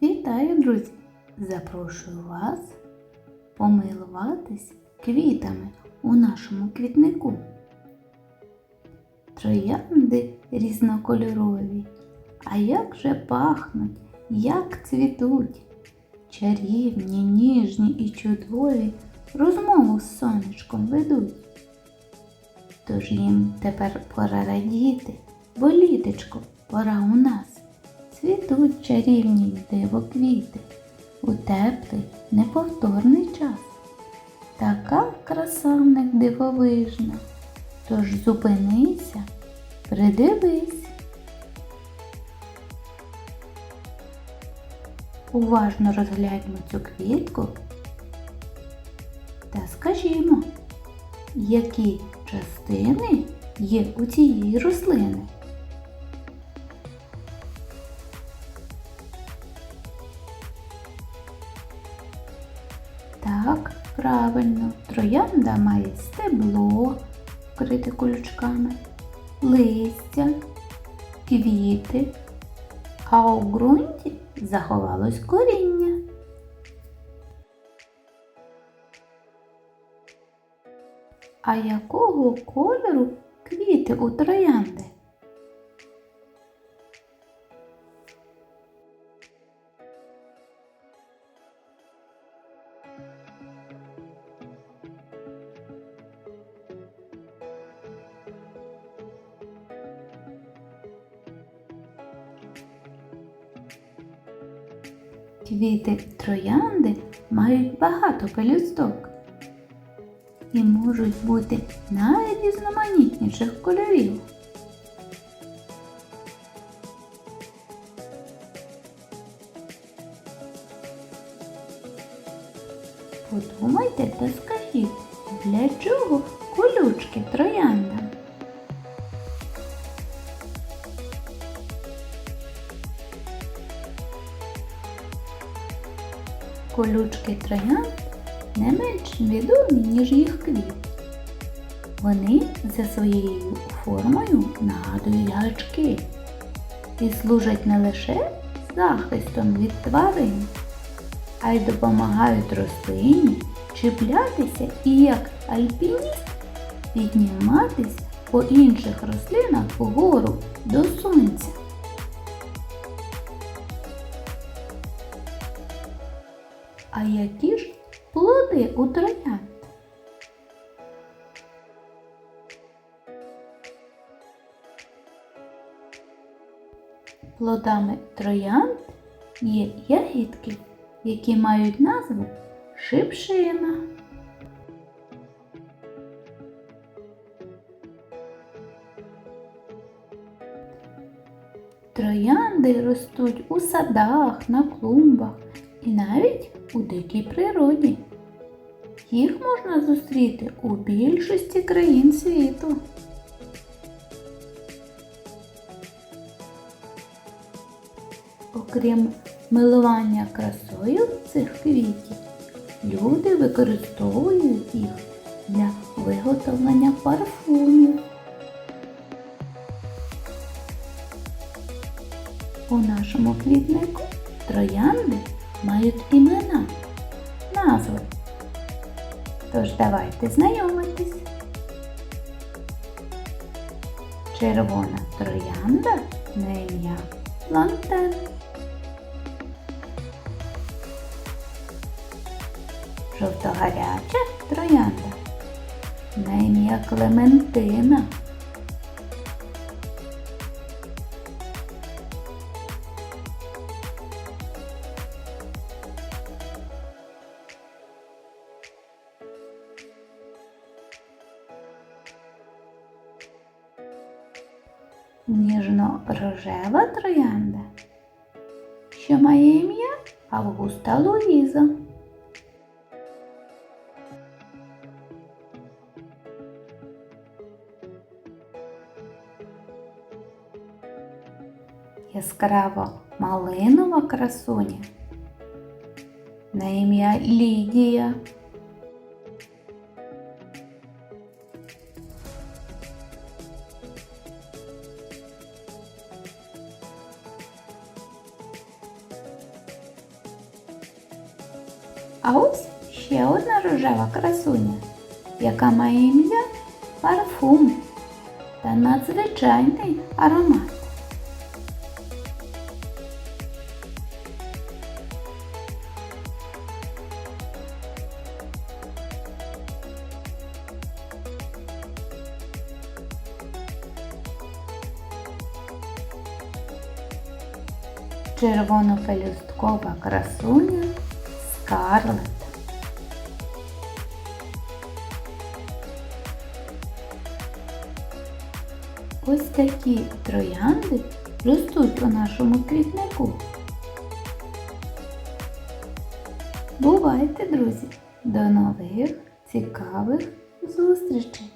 Вітаю, друзі! Запрошую вас помилуватись квітами у нашому квітнику. Троянди різнокольорові, а як же пахнуть, як цвітуть. Чарівні, ніжні і чудові розмову з сонечком ведуть. Тож їм тепер пора радіти, бо літечко пора у нас. Цвітуть чарівні й дивоквіти у теплий, неповторний час. Така краса в них дивовижна. Тож зупинися, придивись. Уважно розгляньмо цю квітку та скажімо, які частини є у цієї рослини. Троянда має стебло, вкрите колючками, листя, квіти, а у ґрунті заховалось коріння. А якого кольору квіти у троянди? Квіти троянди мають багато пелюсток і можуть бути найрізноманітніших кольорів. Подумайте та скажіть, для чого колючки трояндам? Колючки троянд не менш відомі, ніж їх квіт. Вони за своєю формою нагадують гачки і служать не лише захистом від тварин, а й допомагають рослині чіплятися і як альпініст підніматися по інших рослинах вгору до сонця. А які ж плоди у троянд? Плодами троянд є ягідки, які мають назву шипшина. Троянди ростуть у садах, на клумбах і навіть у дикій природі. Їх можна зустріти у більшості країн світу. Окрім милування красою цих квітів, люди використовують їх для виготовлення парфумів. У нашому квітнику троянди мають імена, назви. Тож давайте знайомитись. Червона троянда на ім'я Плантен. Жовтогаряча троянда на ім'я Клементина. Ніжно-рожева троянда, що має ім'я Августа Луїза. Яскраво малинова красуня на ім'я Лідія. А ось ще одна рожева красуня, яка має ім'я парфум та надзвичайний аромат. Червонопелюсткова красуня Скарлет. Ось такі троянди ростуть у нашому квітнику. Бувайте, друзі! До нових цікавих зустрічей!